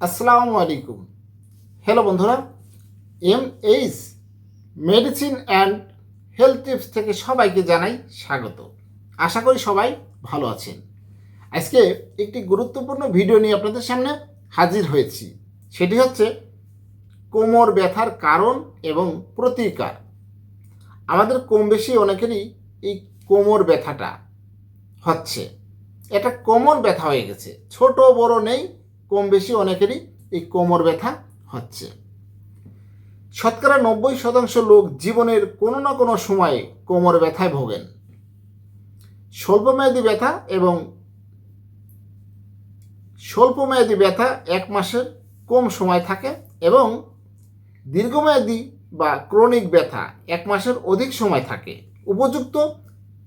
আসসালামু আলাইকুম। হ্যালো বন্ধুরা M H medicine and health tips থেকে সবাইকে জানাই স্বাগত। আশা করি সবাই ভালো আছেন। আজকে একটি গুরুত্বপূর্ণ ভিডিও নিয়ে আপনাদের সামনে হাজির হয়েছি। সেটি হচ্ছে কোমর ব্যথার কারণ এবং প্রতিকার। আমাদের কম বেশি অনেকেরই এই কোমর ব্যথাটা হচ্ছে। এটা কোমর ব্যথা হয়ে গেছে। ছোট বড় নেই কম বেশি অনেকেরই এই কোমর ব্যথা হচ্ছে। শতকরা নব্বই শতাংশ লোক জীবনের কোনো না কোনো সময়ে কোমর ব্যথায় ভোগেন। স্বল্পমেয়াদী ব্যথা এবং স্বল্পমেয়াদী ব্যথা এক মাসের কম সময় থাকে এবং দীর্ঘমেয়াদী বা ক্রনিক ব্যথা এক মাসের অধিক সময় থাকে। উপযুক্ত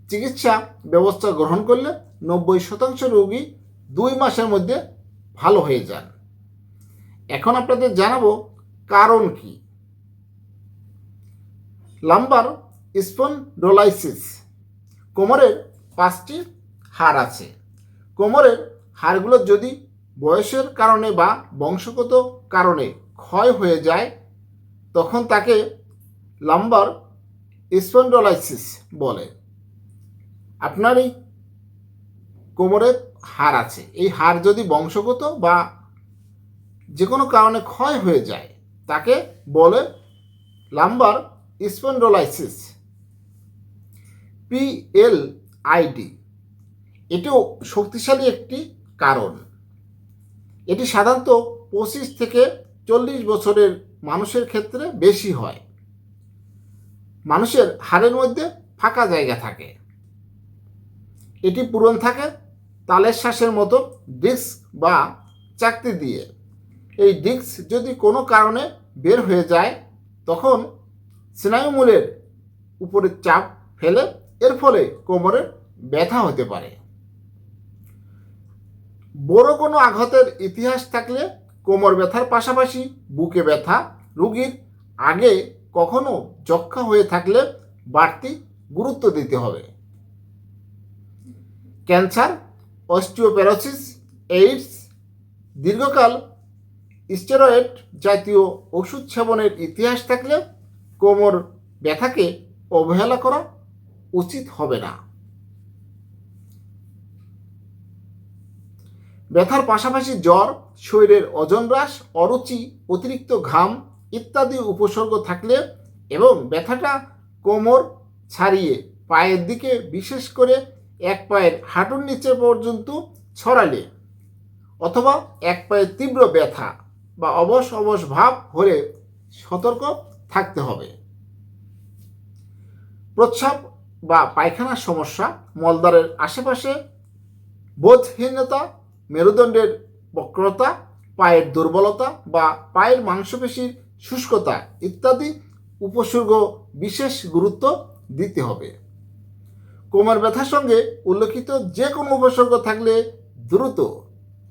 চিকিৎসা ব্যবস্থা গ্রহণ করলে নব্বই শতাংশ রোগী দুই মাসের মধ্যে ভালো হয়ে যান। এখন আপনাদের জানাব কারণ কি? Lumbar spondylosis. কোমরের পাঁচটি হাড় আছে। কোমরের হাড়গুলো যদি বয়সের কারণে বা বংশগত কারণে ক্ষয় হয়ে যায়, তখন তাকে লাম্বার স্পন্ডোলাইসিস বলে। আপনার এই কোমরের হাড় আছে। এই হাড় যদি বংশগত বা যে কোনো কারণে ক্ষয় হয়ে যায়, তাকে বলে লাম্বার স্পন্ডোলাইসিস পিএল আইডি এটিও শক্তিশালী একটি কারণ। এটি সাধারণত পঁচিশ থেকে চল্লিশ বছরের মানুষের ক্ষেত্রে বেশি হয়। মানুষের হাড়ের মধ্যে ফাঁকা জায়গা থাকে। এটি পূরণ থাকে তালের শ্বাসের মতো ডিস্ক বা চাকতি দিয়ে। এই ডিস্ক যদি কোনো কারণে বের হয়ে যায়, তখন স্নায়ুমূলের উপরে চাপ ফেলে, এর ফলে কোমরের ব্যথা হতে পারে। বড় কোনো আঘাতের ইতিহাস থাকলে কোমর ব্যথার পাশাপাশি বুকে ব্যথা, রুগীর আগে কখনো যক্ষা হয়ে থাকলে বাড়তি গুরুত্ব দিতে হবে। ক্যান্সার অস্টিওপ্যারোসিস এইডস, দীর্ঘকাল, স্টেরয়েড জাতীয় ওষুধ সেবনের ইতিহাস থাকলে কোমর ব্যথাকে অবহেলা করা উচিত হবে না। ব্যথার পাশাপাশি জ্বর, শরীরের ওজন হ্রাস, অরুচি, অতিরিক্ত ঘাম ইত্যাদি উপসর্গ থাকলে এবং ব্যথাটা কোমর ছাড়িয়ে পায়ের দিকে বিশেষ করে এক পায়ের হাঁটুর নিচে পর্যন্ত ছড়ালে অথবা এক পায়ের তীব্র ব্যথা বা অবশ অবশ ভাব হলে সতর্ক থাকতে হবে। প্রস্রাব বা পায়খানার সমস্যা, মলদ্বারের আশেপাশে বোধহীনতা, মেরুদণ্ডের বক্রতা, পায়ের দুর্বলতা বা পায়ের মাংসপেশির শুষ্কতা ইত্যাদি উপসর্গ বিশেষ গুরুত্ব দিতে হবে। কোমর ব্যথার সঙ্গে উল্লেখিত যে কোনো উপসর্গ থাকলে দ্রুত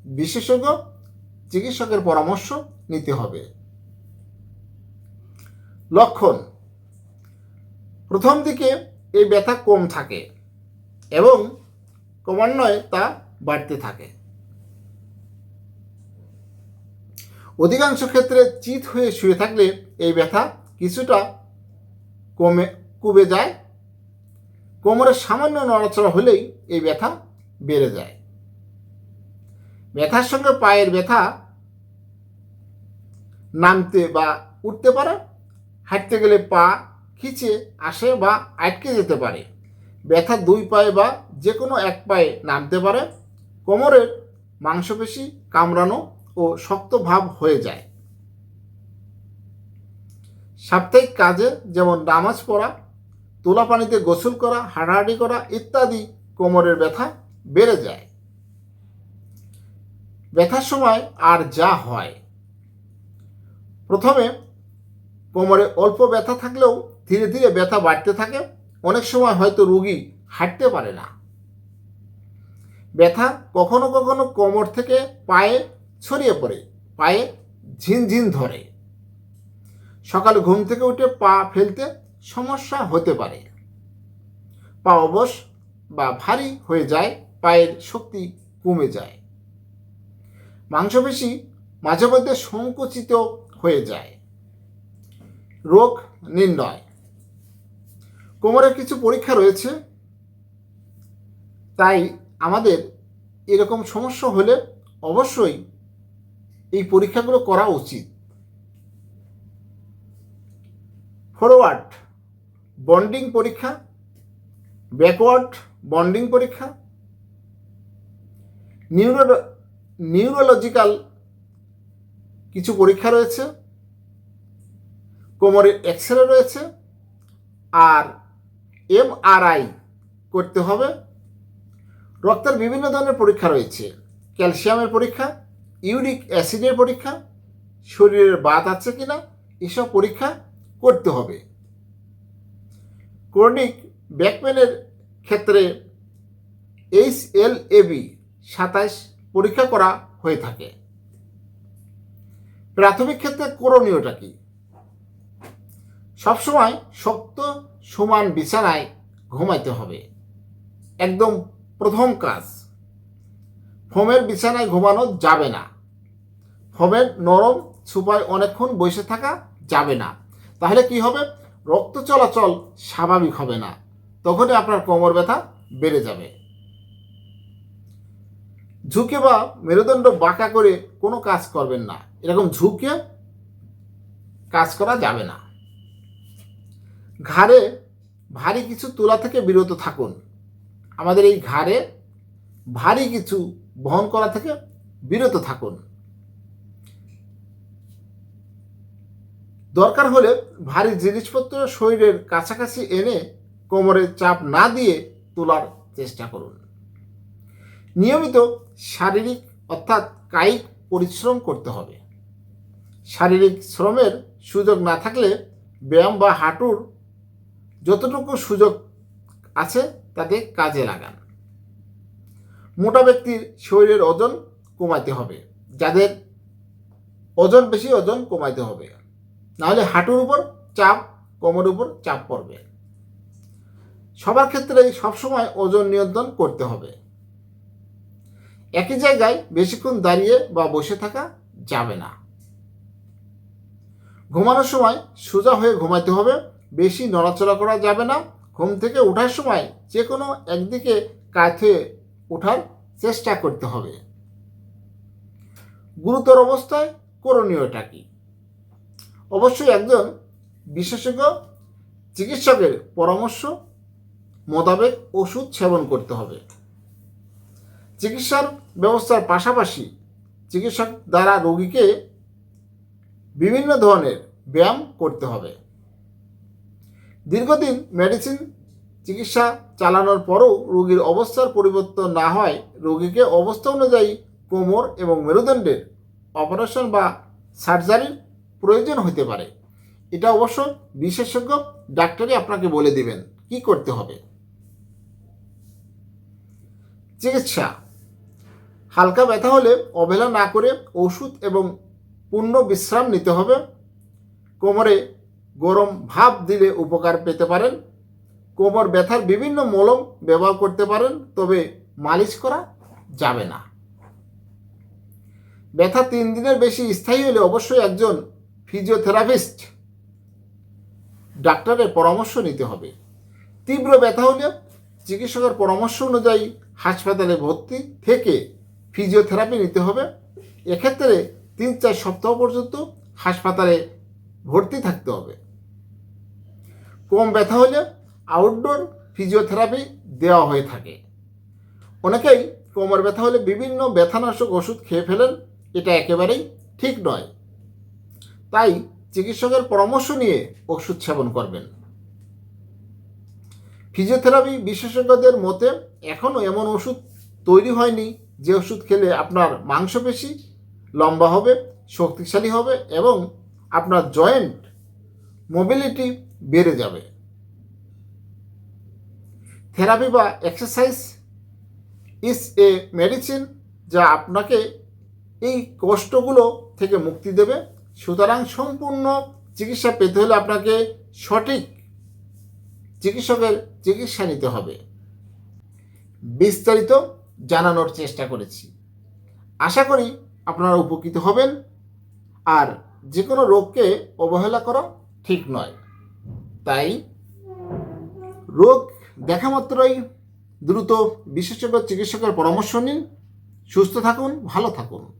বিশেষজ্ঞ চিকিৎসকের পরামর্শ নিতে হবে। লক্ষণ, প্রথম দিকে এই ব্যথা কম থাকে এবং ক্রমান্বয়ে তা বাড়তে থাকে। অধিকাংশ ক্ষেত্রে চিত হয়ে শুয়ে থাকলে এই ব্যথা কিছুটা কমে কমে যায় কোমরের সামান্য নড়াচড়া হলেই এই ব্যথা বেড়ে যায়। ব্যথার সঙ্গে পায়ের ব্যথা নামতে বা উঠতে পারে, হাঁটতে গেলে পা খিচে আসে বা আটকে যেতে পারে। ব্যথা দুই পায়ে বা যে কোনো এক পায়ে নামতে পারে, কোমরের মাংসপেশি কামড়ানো ও শক্ত ভাব হয়ে যায়। সাপ্তাহিক কাজে যেমন নামাজ পড়া তোলা পানিতে গোসল করা, হাঁটাহাঁটি করা ইত্যাদি কোমরের ব্যথা বেড়ে যায়। ব্যথার সময় আর যা হয়। প্রথমে কোমরে অল্প ব্যথা থাকলেও ধীরে ধীরে ব্যথা বাড়তে থাকে। অনেক সময় হয়তো রুগী হাঁটতে পারে না। ব্যথা কখনো কখনো কোমর থেকে পায়ে ছড়িয়ে পড়ে, পায়ে ঝিনঝিন ধরে। সকালে ঘুম থেকে উঠে পা ফেলতে সমস্যা হতে পারে। পা অবশ বা ভারী হয়ে যায়, পায়ের শক্তি কমে যায়। মাংসপেশি মাঝে মধ্যে সংকুচিত হয়ে যায়। রোগ নির্ণয়। কোমরের কিছু পরীক্ষা রয়েছে। তাই আমাদের এরকম সমস্যা হলে অবশ্যই এই পরীক্ষাগুলো করা উচিত। ফরওয়ার্ড। বন্ডিং পরীক্ষা ব্যাকওয়ার্ড বন্ডিং পরীক্ষা নিউরো নিউরোলজিক্যাল কিছু পরীক্ষা রয়েছে, কোমরের এক্স রে রয়েছে, আর এমআরআই করতে হবে। রক্তের বিভিন্ন ধরনের পরীক্ষা রয়েছে, ক্যালসিয়ামের পরীক্ষা, ইউরিক অ্যাসিডের পরীক্ষা, শরীরের বাত আছে কিনা, এসব পরীক্ষা করতে হবে। ক্রনিক ব্যাকপেনের ক্ষেত্রে এইচ এল এবি সাতাইশ পরীক্ষা করা হয়ে থাকে। প্রাথমিক ক্ষেত্রে করণীয়টা কি? সবসময় শক্ত সমান বিছানায় ঘুমাইতে হবে। একদম প্রথম কাজ, ফোমের বিছানায় ঘুমানো যাবে না। ফোমের নরম সুপায় অনেকক্ষণ বসে থাকা যাবে না। তাহলে কি হবে? রক্ত চলাচল স্বাভাবিক হবে না। তখনই আপনার কোমর ব্যথা বেড়ে যাবে। ঝুঁকে বা মেরুদণ্ড বাঁকা করে কোনো কাজ করবেন না। এরকম ঝুঁকে কাজ করা যাবে না। ঘাড়ে ভারী কিছু তোলা থেকে বিরত থাকুন। আমাদের এই ঘাড়ে ভারী কিছু বহন করা থেকে বিরত থাকুন। দরকার হলে ভারী জিনিসপত্র শরীরের কাছাকাছি এনে কোমরে চাপ না দিয়ে তোলার চেষ্টা করুন। নিয়মিত শারীরিক অর্থাৎ কায়িক পরিশ্রম করতে হবে। শারীরিক শ্রমের সুযোগ না থাকলে ব্যায়াম বা হাঁটুর যতটুকু সুযোগ আছে তাতে কাজে লাগান। মোটা ব্যক্তির শরীরের ওজন কমাতে হবে। যাদের ওজন বেশি, ওজন কমাইতে হবে। নাহলে হাঁটুর উপর চাপ, কোমরের উপর চাপ পড়বে। সবার ক্ষেত্রেই সবসময় ওজন নিয়ন্ত্রণ করতে হবে। একই জায়গায় বেশিক্ষণ দাঁড়িয়ে বা বসে থাকা যাবে না। ঘুমানোর সময় সোজা হয়ে ঘুমাতে হবে, বেশি নড়াচড়া করা যাবে না। ঘুম থেকে ওঠার সময় যে কোনো একদিকে কাত ওঠার চেষ্টা করতে হবে। গুরুতর অবস্থায় করণীয়টা কি? অবশ্যই একজন বিশেষজ্ঞ, চিকিৎসকের পরামর্শ মোতাবেক ওষুধ সেবন করতে হবে। চিকিৎসার ব্যবস্থার পাশাপাশি চিকিৎসক দ্বারা রোগীকে বিভিন্ন ধরনের ব্যায়াম করতে হবে। দীর্ঘদিন মেডিসিন চিকিৎসা চালানোর পরও রোগীর অবস্থার পরিবর্তন না হয়, রোগীকে অবস্থা অনুযায়ী কোমর এবং মেরুদণ্ডের অপারেশন বা সার্জারির প্রয়োজন হতে পারে। এটা অবশ্য বিশেষজ্ঞ ডাক্তারই আপনাকে বলে দিবেন কি করতে হবে। চিকিৎসা। হালকা ব্যথা হলে অবহেলা না করে ওষুধ এবং পূর্ণ বিশ্রাম নিতে হবে। কোমরে গরম ভাব দিলে উপকার পেতে পারেন। কোমর ব্যথার বিভিন্ন মলম ব্যবহার করতে পারেন, তবে মালিশ করা যাবে না। ব্যথা তিন দিনের বেশি স্থায়ী হলে অবশ্যই একজন ফিজিওথেরাপিস্ট। ডাক্তারের পরামর্শ নিতে হবে। তীব্র ব্যথা হলে চিকিৎসকের পরামর্শ অনুযায়ী হাসপাতালে ভর্তি থেকে ফিজিওথেরাপি নিতে হবে। এক্ষেত্রে তিন চার সপ্তাহ পর্যন্ত হাসপাতালে ভর্তি থাকতে হবে। কম ব্যথা হলে আউটডোর ফিজিওথেরাপি দেওয়া হয়ে থাকে। অনেকেই কোমর ব্যথা হলে বিভিন্ন ব্যথানাশক ওষুধ খেয়ে ফেলেন। এটা একেবারেই ঠিক নয়। তাই চিকিৎসকের পরামর্শ নিয়ে ওষুধ সেবন করবেন। ফিজিওথেরাপি বিশেষজ্ঞদের মতে এখনও এমন ওষুধ তৈরি হয়নি যে ওষুধ খেলে আপনার মাংসপেশি লম্বা হবে, শক্তিশালী হবে এবং আপনার জয়েন্ট মোবিলিটি বেড়ে যাবে। থেরাপি বা এক্সারসাইজ ইজ এ মেডিসিন যা আপনাকে এই কষ্টগুলো থেকে মুক্তি দেবে। সুতরাং সম্পূর্ণ চিকিৎসা পেতে হলে আপনাকে সঠিক চিকিৎসকের চিকিৎসা নিতে হবে। বিস্তারিত জানানোর চেষ্টা করেছি। আশা করি আপনারা উপকৃত হবেন। আর যে কোনো রোগকে অবহেলা করা ঠিক নয়। তাই রোগ দেখা মাত্রই দ্রুত বিশেষজ্ঞ চিকিৎসকের পরামর্শ নিন। সুস্থ থাকুন, ভালো থাকুন।